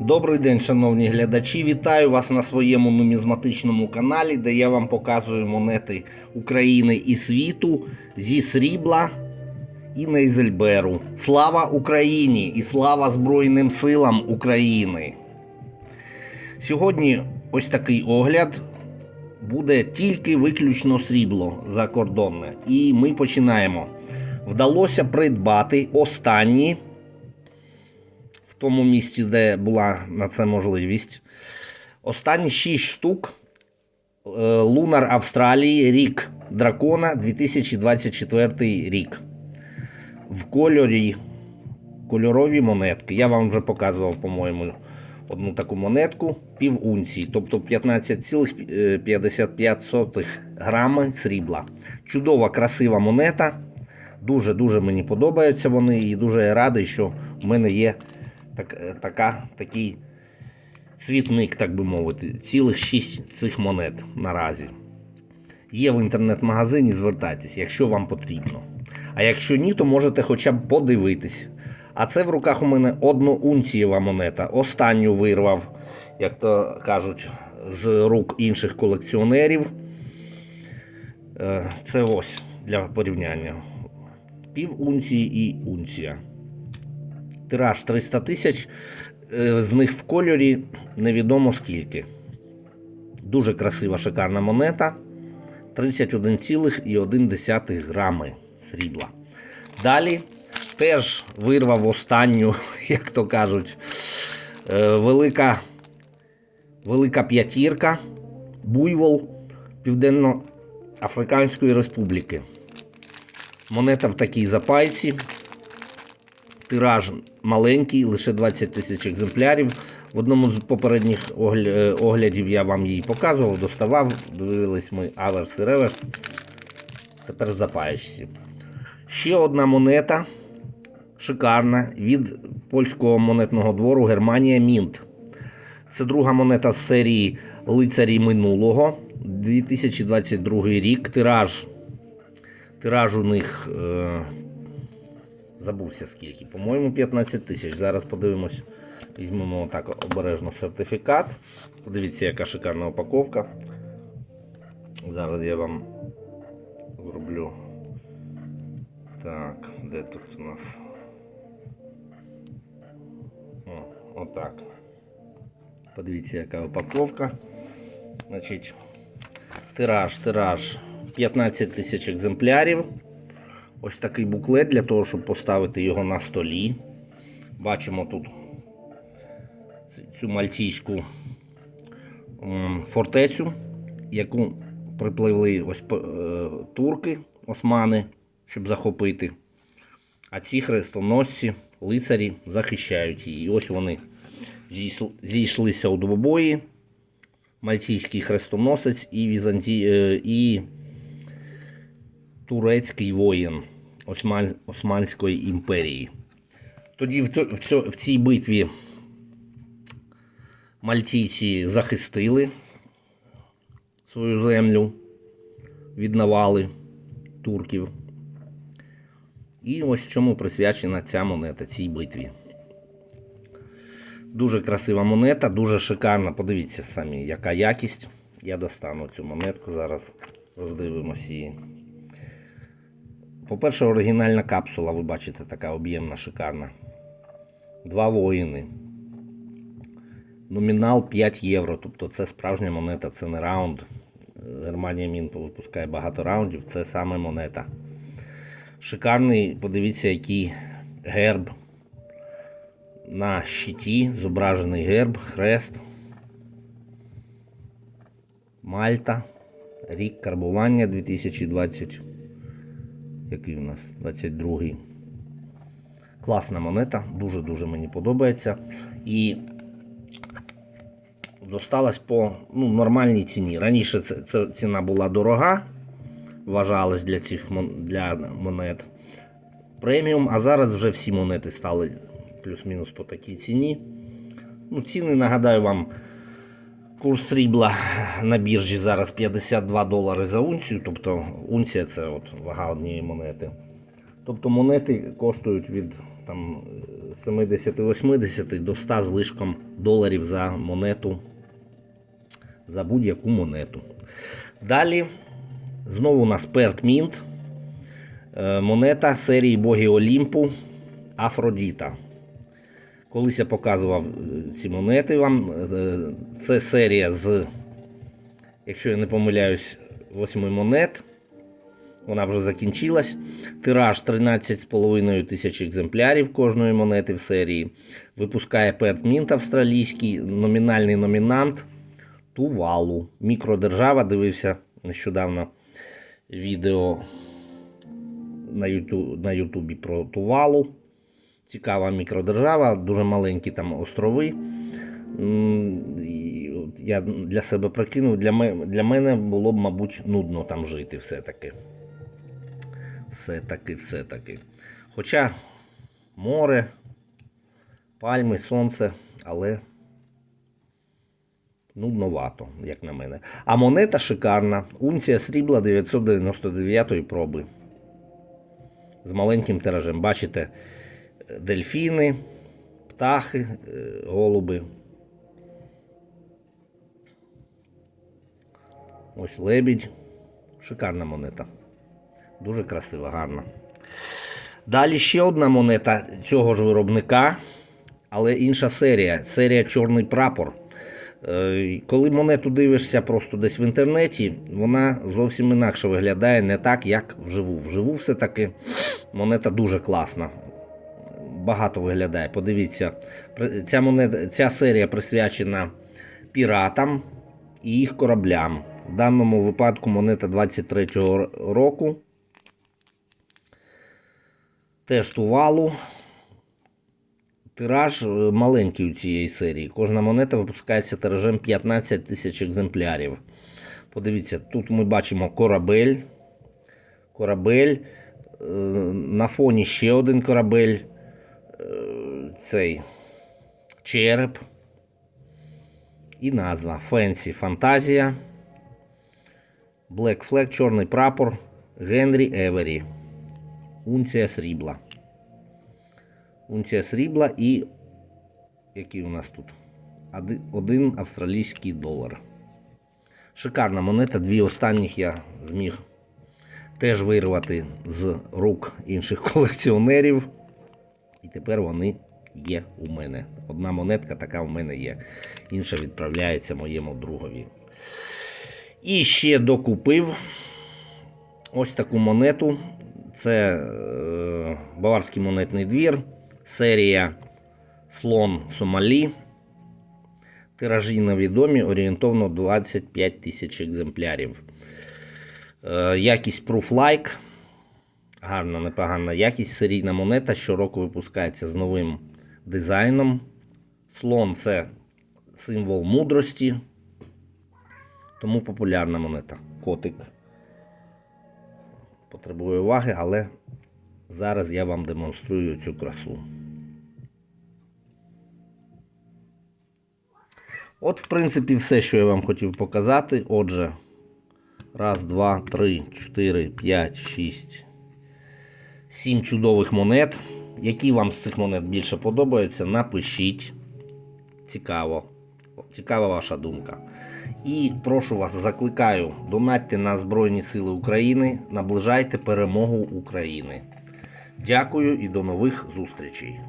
Добрий день, шановні глядачі. Вітаю вас на своєму нумізматичному каналі, де я вам показую монети України і світу зі срібла і Нейзельберу. Слава Україні і слава Збройним силам України! Сьогодні ось такий огляд. Буде тільки виключно срібло закордонне. І ми починаємо. Вдалося придбати останні тому місці, де була на це можливість. Останні 6 штук е, Лунар Австралії, рік дракона 2024 рік. В кольорі кольорові монетки. Я вам вже показував, по-моєму, одну таку монетку пів унції, тобто 15,55 грами срібла. Чудова, красива монета. Дуже-дуже мені подобаються вони і дуже радий, що в мене є так, е, така, такий цвітник, так би мовити, цілих 6 цих монет наразі. Є в інтернет-магазині, звертайтесь, якщо вам потрібно. А якщо ні, то можете хоча б подивитись. А це в руках у мене одноунцієва монета. Останню вирвав, як то кажуть, з рук інших колекціонерів. Е, Це ось для порівняння. Пів унції і унція. Тираж 300 тисяч, е, з них в кольорі невідомо скільки. Дуже красива, шикарна монета. 31,1 грами срібла. Далі теж вирвав останню, як то кажуть, е, велика, велика п'ятірка, буйвол Південно-Африканської Республіки. Монета в такій запайці. Тираж маленький, лише 20 тисяч екземплярів. В одному з попередніх е, оглядів я вам її показував, доставав, дивились ми аверс і реверс. Тепер в запаєчці. Ще одна монета шикарна від польського монетного двору Германія Мінт. Це друга монета з серії Лицарі минулого. 2022 рік. Тираж. Тираж у них. Забувся скільки. По-моєму, 15 тисяч. Зараз подивимось. Візьмемо отак обережно сертифікат. Подивіться, яка шикарна упаковка. Зараз я вам зроблю. Так, де тут у нас? О, отак. Подивіться, яка упаковка. Значить, тираж, тираж 15 тисяч екземплярів. Ось такий буклет для того, щоб поставити його на столі. Бачимо тут цю мальтійську фортецю, яку припливли ось е, турки, османи, щоб захопити. А ці хрестоносці, лицарі захищають її. І ось вони зійшлися у двобої. Мальтійський хрестоносець і, Візанті... е, і турецький воїн Осман... Османської імперії. Тоді в, в, в цій битві мальтійці захистили свою землю від навали турків. І ось чому присвячена ця монета цій битві. Дуже красива монета, дуже шикарна. Подивіться самі, яка якість. Я достану цю монетку, зараз роздивимося її. По-перше, оригінальна капсула, ви бачите, така об'ємна, шикарна. Два воїни. Номінал 5 євро. Тобто це справжня монета, це не раунд. Германія Мін випускає багато раундів, це саме монета. Шикарний, подивіться, який герб. На щиті зображений герб, хрест. Мальта. Рік карбування 2020. Який у нас? 22-й. Класна монета, дуже-дуже мені подобається. І досталась по ну, нормальній ціні. Раніше це, це ціна була дорога, вважалась для цих для монет. Преміум, а зараз вже всі монети стали плюс-мінус по такій ціні. Ну, ціни, нагадаю вам, курс срібла на біржі зараз 52 долари за унцію, тобто унція це от вага однієї монети. Тобто монети коштують від там, 70-80 до 100 з лишком доларів за монету, за будь-яку монету. Далі знову у нас Перт Мінт. Е, Монета серії Боги Олімпу Афродіта. Колись я показував е, ці монети вам. Е, Це серія з, якщо я не помиляюсь, 8 монет. Вона вже закінчилась. Тираж 13,5 тисяч екземплярів кожної монети в серії. Випускає Перт Мінт австралійський, номінальний номінант Тувалу. Мікродержава. Дивився нещодавно відео на Ютубі про Тувалу. Цікава мікродержава, дуже маленькі там острови. Я для себе прикинув, для мене було б, мабуть, нудно там жити все-таки. Все-таки, все-таки. Хоча море, пальми, сонце, але нудновато, як на мене. А монета шикарна. Унція срібла 999 проби. З маленьким тиражем. Бачите, дельфіни, птахи, е, голуби. Ось лебідь. Шикарна монета. Дуже красива, гарна. Далі ще одна монета цього ж виробника, але інша серія. Серія Чорний прапор. Е, Коли монету дивишся просто десь в інтернеті, вона зовсім інакше виглядає, не так, як вживу. Вживу все-таки монета дуже класна. Багато виглядає. Подивіться, ця, монета, ця серія присвячена піратам і їх кораблям. В даному випадку монета 23-го року. Теж тувалу. Тираж е, маленький у цієї серії. Кожна монета випускається тиражем 15 тисяч екземплярів. Подивіться, тут ми бачимо корабель. Корабель. е, На фоні ще один корабель. Е, Цей череп. І назва Фенсі Фантазія. Black Flag, чорний прапор. Генрі Евері. Унція срібла. Унція срібла і. Який у нас тут? Один австралійський долар. Шикарна монета. Дві останніх я зміг теж вирвати з рук інших колекціонерів. Тепер вони є у мене. Одна монетка така у мене є. Інша відправляється моєму другові. І ще докупив ось таку монету. Це е, Баварський монетний двір, серія Слон Сомалі. Тиражі невідомі, орієнтовно 25 тисяч екземплярів. Е, якість Proof Like. Гарна, непогана якість. Серійна монета щороку випускається з новим дизайном. Слон це символ мудрості. Тому популярна монета. Котик. Потребує уваги, але зараз я вам демонструю цю красу. От, в принципі, все, що я вам хотів показати. Отже, раз, два, три, чотири, п'ять, шість, сім чудових монет. Які вам з цих монет більше подобаються, напишіть. Цікаво. Цікава ваша думка. І прошу вас, закликаю, донатьте на Збройні Сили України, наближайте перемогу України. Дякую і до нових зустрічей.